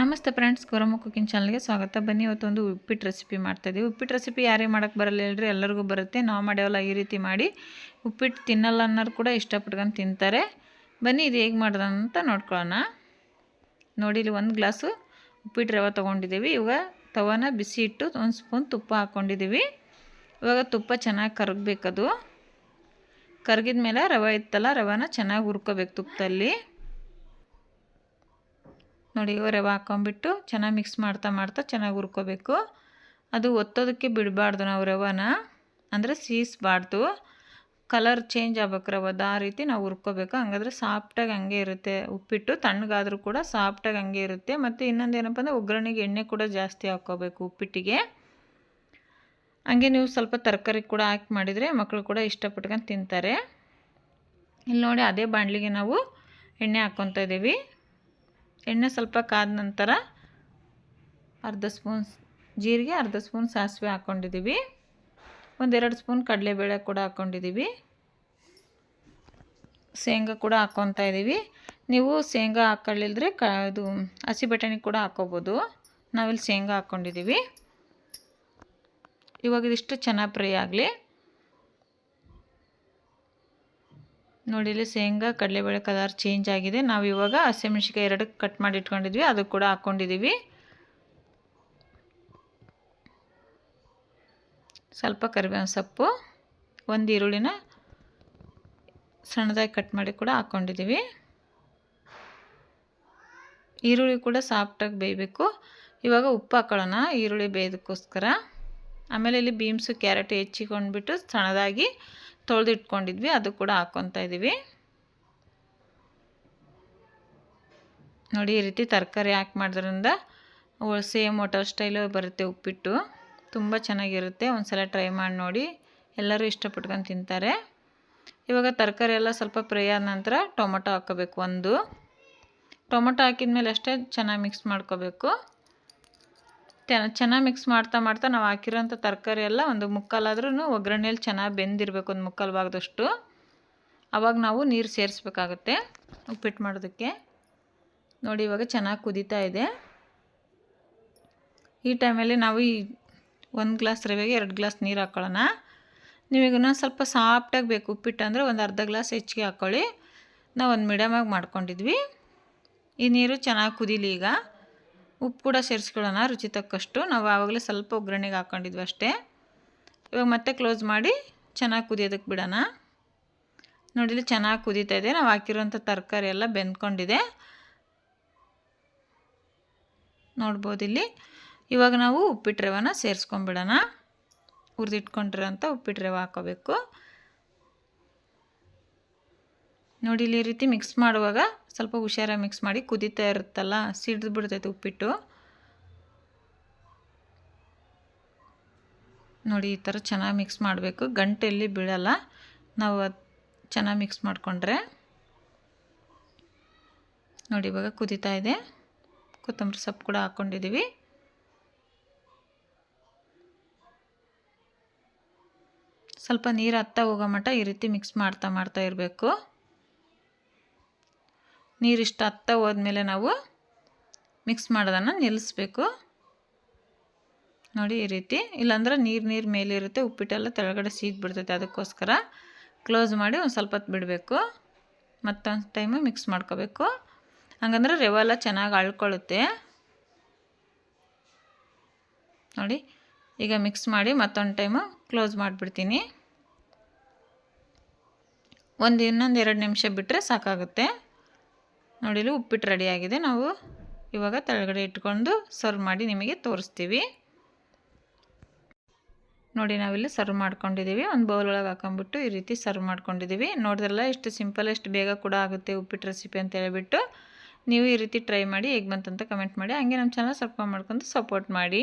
ನಮಸ್ತೆ friends Gowramma cooking ಚಾನಲ್ಗೆ ಸ್ವಾಗತ. ಬನ್ನಿ, ಇವತ್ತೊಂದು ಉಪ್ಪಿಟ್ಟು ರೆಸಿಪಿ ಮಾಡ್ತಾಯಿದ್ದೀವಿ. ಉಪ್ಪಿಟ್ಟು ರೆಸಿಪಿ ಯಾರೇ ಮಾಡೋಕ್ಕೆ ಬರಲ್ಲ ಹೇಳ್ರಿ ಎಲ್ಲರಿಗೂ ಬರುತ್ತೆ. ನಾವು ಮಾಡ್ಯಾವಲ್ಲ ಈ ರೀತಿ ಮಾಡಿ ಉಪ್ಪಿಟ್ಟು ತಿನ್ನಲ್ಲ ಅನ್ನೋರು ಕೂಡ ಇಷ್ಟಪಟ್ಕೊಂಡು ತಿಂತಾರೆ. ಬನ್ನಿ, ಇದು ಹೇಗೆ ಮಾಡೋದು ಅಂತ ನೋಡ್ಕೊಳ್ಳೋಣ. ನೋಡಿ, ಇಲ್ಲಿ ಒಂದು ಗ್ಲಾಸು ಉಪ್ಪಿಟ್ಟು ರವೆ ತೊಗೊಂಡಿದ್ದೀವಿ. ಇವಾಗ ತವನ ಬಿಸಿ ಇಟ್ಟು ಒಂದು ಸ್ಪೂನ್ ತುಪ್ಪ ಹಾಕ್ಕೊಂಡಿದ್ದೀವಿ ಇವಾಗ ತುಪ್ಪ ಚೆನ್ನಾಗಿ ಕರಗಬೇಕದು. ಕರಗಿದ ಮೇಲೆ ರವೆ ಇತ್ತಲ್ಲ, ರವೆನ ಚೆನ್ನಾಗಿ ಹುರ್ಕೋಬೇಕು ತುಪ್ಪದಲ್ಲಿ. ನೋಡಿ ರವೆ ಹಾಕೊಂಬಿಟ್ಟು ಚೆನ್ನಾಗಿ ಮಿಕ್ಸ್ ಮಾಡ್ತಾ ಮಾಡ್ತಾ ಚೆನ್ನಾಗಿ ಹುರ್ಕೋಬೇಕು. ಅದು ಒತ್ತೋದಕ್ಕೆ ಬಿಡಬಾರ್ದು ನಾವು ರವೆನ. ಅಂದರೆ ಸೀಸ್ಬಾರ್ದು. ಕಲರ್ ಚೇಂಜ್ ಆಗ್ಬೇಕು ರವದ ಆ ರೀತಿ ನಾವು ಹುರ್ಕೋಬೇಕು. ಹಂಗಾದ್ರೆ ಸಾಫ್ಟಾಗಿ ಹಂಗೆ ಇರುತ್ತೆ. ಉಪ್ಪಿಟ್ಟು ತಣ್ಣಗಾದರೂ ಕೂಡ ಸಾಫ್ಟಾಗಿ ಹಂಗೆ ಇರುತ್ತೆ. ಮತ್ತು ಇನ್ನೊಂದು ಏನಪ್ಪ ಅಂದರೆ ಒಗ್ಗರಣೆಗೆ ಎಣ್ಣೆ ಕೂಡ ಜಾಸ್ತಿ ಹಾಕ್ಕೋಬೇಕು ಉಪ್ಪಿಟ್ಟಿಗೆ. ಹಂಗೆ ನೀವು ಸ್ವಲ್ಪ ತರಕಾರಿ ಕೂಡ ಹಾಕಿ ಮಾಡಿದರೆ ಮಕ್ಕಳು ಕೂಡ ಇಷ್ಟಪಟ್ಕೊಂಡು ತಿಂತಾರೆ. ಇಲ್ಲಿ ನೋಡಿ, ಅದೇ ಬಾಣಲಿಗೆ ನಾವು ಎಣ್ಣೆ ಹಾಕ್ಕೊತಾ ಇದ್ದೀವಿ. ಎಣ್ಣೆ ಸ್ವಲ್ಪ ಕಾದ ನಂತರ ಅರ್ಧ ಸ್ಪೂನ್ ಜೀರಿಗೆ, ಅರ್ಧ ಸ್ಪೂನ್ ಸಾಸಿವೆ ಹಾಕ್ಕೊಂಡಿದ್ದೀವಿ ಒಂದೆರಡು ಸ್ಪೂನ್ ಕಡಲೆಬೇಳೆ ಕೂಡ ಹಾಕ್ಕೊಂಡಿದ್ದೀವಿ ಶೇಂಗಾ ಕೂಡ ಹಾಕ್ಕೊತಾ ಇದ್ದೀವಿ. ನೀವು ಶೇಂಗಾ ಹಾಕೊಳ್ಳಿಲ್ದ್ರೆ ಕ ಇದು ಹಸಿ ಬಟಾಣಿ ಕೂಡ ಹಾಕ್ಕೋಬೋದು ನಾವಿಲ್ಲಿ ಶೇಂಗಾ ಹಾಕ್ಕೊಂಡಿದ್ದೀವಿ ಇವಾಗ ಇದಿಷ್ಟು ಚೆನ್ನಾಗಿ ಫ್ರೈ ಆಗಲಿ. ನೋಡಿ ಇಲ್ಲಿ ಶೇಂಗಾ, ಕಡಲೆಬೇಳೆ ಕಲರ್ ಚೇಂಜ್ ಆಗಿದೆ. ನಾವು ಇವಾಗ ಹಸಿಮೆಣ್ಸಿಕಾಯಿ ಎರಡು ಕಟ್ ಮಾಡಿ ಇಟ್ಕೊಂಡಿದ್ವಿ ಅದು ಕೂಡ ಹಾಕ್ಕೊಂಡಿದ್ದೀವಿ ಸ್ವಲ್ಪ ಕರಿಬೇವಿನ ಸೊಪ್ಪು, ಒಂದು ಈರುಳ್ಳಿನ ಸಣ್ಣದಾಗಿ ಕಟ್ ಮಾಡಿ ಕೂಡ ಹಾಕ್ಕೊಂಡಿದ್ದೀವಿ ಈರುಳ್ಳಿ ಕೂಡ ಸಾಫ್ಟಾಗಿ ಬೇಯಬೇಕು. ಇವಾಗ ಉಪ್ಪು ಹಾಕೊಳ್ಳೋಣ. ಈರುಳ್ಳಿ ಬೇಯೋದಕ್ಕೋಸ್ಕರ. ಆಮೇಲೆ ಇಲ್ಲಿ ಬೀಮ್ಸು ಕ್ಯಾರೆಟ್ ಹೆಚ್ಚಿಕೊಂಡ್ಬಿಟ್ಟು ಸಣ್ಣದಾಗಿ ತೊಳೆದಿಟ್ಕೊಂಡಿದ್ವಿ, ಅದು ಕೂಡ ಹಾಕ್ಕೊತಾ ಇದ್ದೀವಿ ನೋಡಿ, ಈ ರೀತಿ ತರಕಾರಿ ಹಾಕಿ ಮಾಡೋದ್ರಿಂದ ಸೇಮ್ ಹೋಟೆಲ್ ಸ್ಟೈಲು ಬರುತ್ತೆ ಉಪ್ಪಿಟ್ಟು. ತುಂಬ ಚೆನ್ನಾಗಿರುತ್ತೆ ಒಂದು ಸಲ ಟ್ರೈ ಮಾಡಿ ನೋಡಿ. ಎಲ್ಲರೂ ಇಷ್ಟಪಟ್ಕೊಂಡು ತಿಂತಾರೆ. ಇವಾಗ ತರಕಾರಿ ಎಲ್ಲ ಸ್ವಲ್ಪ ಫ್ರೈ ಆದ ನಂತರ ಟೊಮೊಟೊ ಹಾಕೋಬೇಕು ಒಂದು. ಟೊಮೊಟೊ ಹಾಕಿದ ಮೇಲೆ ಅಷ್ಟೇ ಚೆನ್ನಾಗಿ ಮಿಕ್ಸ್ ಮಾಡ್ಕೋಬೇಕು. ಚೆನ್ನಾಗಿ ಮಿಕ್ಸ್ ಮಾಡ್ತಾ ಮಾಡ್ತಾ ನಾವು ಹಾಕಿರೋಂಥ ತರಕಾರಿ ಎಲ್ಲ ಒಂದು ಮುಕ್ಕಾಲಾದ್ರೂ ಒಗ್ಗರಣೆಯಲ್ಲಿ ಚೆನ್ನಾಗಿ ಬೆಂದಿರಬೇಕು ಒಂದು ಮುಕ್ಕಾಲು ಭಾಗದಷ್ಟು. ಆವಾಗ ನಾವು ನೀರು ಸೇರಿಸ್ಬೇಕಾಗುತ್ತೆ ಉಪ್ಪಿಟ್ಟು ಮಾಡೋದಕ್ಕೆ. ನೋಡಿ ಇವಾಗ ಚೆನ್ನಾಗಿ ಕುದೀತಾ ಇದೆ. ಈ ಟೈಮಲ್ಲಿ ನಾವು ಈ ಒಂದು ಗ್ಲಾಸ್ ರವೆಗೆ ಎರಡು ಗ್ಲಾಸ್ ನೀರು ಹಾಕ್ಕೊಳ್ಳೋಣ ನೀವೀಗ ಇನ್ನೊಂದು ಸ್ವಲ್ಪ ಸಾಫ್ಟಾಗಿ ಬೇಕು ಉಪ್ಪಿಟ್ಟು ಅಂದರೆ ಒಂದು ಅರ್ಧ ಗ್ಲಾಸ್ ಹೆಚ್ಚಿಗೆ ಹಾಕ್ಕೊಳ್ಳಿ ನಾವು ಒಂದು ಮೀಡಿಯಮಾಗಿ ಮಾಡ್ಕೊಂಡಿದ್ವಿ. ಈ ನೀರು ಚೆನ್ನಾಗಿ ಕುದೀಲಿ ಈಗ. ಉಪ್ಪು ಕೂಡ ಸೇರಿಸ್ಕೊಳ್ಳೋಣ, ರುಚಿ ತಕ್ಕಷ್ಟು. ನಾವು ಆವಾಗಲೇ ಸ್ವಲ್ಪ ಒಗ್ಗರಣೆಗೆ ಹಾಕ್ಕೊಂಡಿದ್ವಿ ಅಷ್ಟೇ. ಇವಾಗ ಮತ್ತೆ ಕ್ಲೋಸ್ ಮಾಡಿ ಚೆನ್ನಾಗಿ ಕುದಿಯೋದಕ್ಕೆ ಬಿಡೋಣ. ನೋಡಿಲಿ ಚೆನ್ನಾಗಿ ಕುದೀತಾ ಇದೆ. ನಾವು ಹಾಕಿರೋಂಥ ತರಕಾರಿ ಎಲ್ಲ ಬೆಂದ್ಕೊಂಡಿದೆ. ನೋಡ್ಬೋದು ಇಲ್ಲಿ. ಇವಾಗ ನಾವು ಉಪ್ಪಿಟ್ಟು ರವೆನ ಸೇರಿಸ್ಕೊಂಬಿಡೋಣ ಹುರಿದಿಟ್ಕೊಂಡಿರೋಂಥ ಉಪ್ಪಿಟ್ಟು ರವೆ ಹಾಕೋಬೇಕು. ನೋಡಿ ಇಲ್ಲಿ ರೀತಿ ಮಿಕ್ಸ್ ಮಾಡುವಾಗ ಸ್ವಲ್ಪ ಹುಷಾರಾಗಿ ಮಿಕ್ಸ್ ಮಾಡಿ ಕುದೀತಾ ಇರುತ್ತಲ್ಲ, ಸಿಡ್ದು ಬಿಡ್ತೈತೆ ಉಪ್ಪಿಟ್ಟು. ನೋಡಿ ಈ ಥರ ಚೆನ್ನಾಗಿ ಮಿಕ್ಸ್ ಮಾಡಬೇಕು. ಗಂಟೆಯಲ್ಲಿ ಬೀಳಲ್ಲ. ನಾವು ಚೆನ್ನಾಗಿ ಮಿಕ್ಸ್ ಮಾಡಿಕೊಂಡ್ರೆ ನೋಡಿ ಇವಾಗ ಕುದೀತಾ ಇದೆ. ಕೊತ್ತಂಬರಿ ಸೊಪ್ಪು ಕೂಡ ಹಾಕ್ಕೊಂಡಿದ್ದೀವಿ ಸ್ವಲ್ಪ ನೀರು ಹತ್ತ ಹೋಗೋ ಮಟ್ಟ ಈ ರೀತಿ ಮಿಕ್ಸ್ ಮಾಡ್ತಾ ಮಾಡ್ತಾ ಇರಬೇಕು. ನೀರಿಷ್ಟು ಹತ್ತ ಹೋದ್ಮೇಲೆ ನಾವು ಮಿಕ್ಸ್ ಮಾಡೋದನ್ನು ನಿಲ್ಲಿಸ್ಬೇಕು ನೋಡಿ ಈ ರೀತಿ. ಇಲ್ಲಾಂದ್ರೆ ನೀರು ನೀರು ಮೇಲಿರುತ್ತೆ ಉಪ್ಪಿಟ್ಟೆಲ್ಲ ತೆಳಗಡೆ ಸೀಗ್ಬಿಡ್ತೈತೆ ಅದಕ್ಕೋಸ್ಕರ. ಕ್ಲೋಸ್ ಮಾಡಿ ಒಂದು ಸ್ವಲ್ಪ ಹೊತ್ತು ಬಿಡಬೇಕು. ಮತ್ತೊಂದು ಟೈಮು ಮಿಕ್ಸ್ ಮಾಡ್ಕೋಬೇಕು. ಹಂಗಂದ್ರೆ ರವೆ ಎಲ್ಲ ಚೆನ್ನಾಗಿ ಅಳ್ಕೊಳ್ಳುತ್ತೆ ನೋಡಿ, ಈಗ ಮಿಕ್ಸ್ ಮಾಡಿ ಮತ್ತೊಂದು ಟೈಮು ಕ್ಲೋಸ್ ಮಾಡಿಬಿಡ್ತೀನಿ. ಒಂದು ಇನ್ನೊಂದು ಎರಡು ನಿಮಿಷ ಬಿಟ್ಟರೆ ಸಾಕಾಗುತ್ತೆ. ನೋಡಿಲಿ ಉಪ್ಪಿಟ್ಟು ರೆಡಿಯಾಗಿದೆ ನಾವು ಇವಾಗ ತೆಳಗಡೆ ಇಟ್ಕೊಂಡು ಸರ್ವ್ ಮಾಡಿ ನಿಮಗೆ ತೋರಿಸ್ತೀವಿ. ನೋಡಿ ನಾವಿಲ್ಲಿ ಸರ್ವ್ ಮಾಡ್ಕೊಂಡಿದ್ದೀವಿ. ಒಂದು ಬೌಲ್ ಒಳಗೆ ಹಾಕೊಂಬಿಟ್ಟು ಈ ರೀತಿ ಸರ್ವ್ ಮಾಡ್ಕೊಂಡಿದ್ದೀವಿ. ನೋಡಿದ್ರಲ್ಲ ಎಷ್ಟು ಸಿಂಪಲ್ ಎಷ್ಟು ಬೇಗ ಕೂಡ ಆಗುತ್ತೆ ಉಪ್ಪಿಟ್ಟು ರೆಸಿಪಿ ಅಂತ ಹೇಳಿಬಿಟ್ಟು. ನೀವು ಈ ರೀತಿ ಟ್ರೈ ಮಾಡಿ ಹೇಗೆ ಬಂತಂತ ಕಮೆಂಟ್ ಮಾಡಿ. ಹಂಗೆ ನಮ್ಮ ಚಾನಲ್ ಸಬ್ಸ್ಕ್ರೈಬ್ ಮಾಡ್ಕೊಂಡು ಸಪೋರ್ಟ್ ಮಾಡಿ.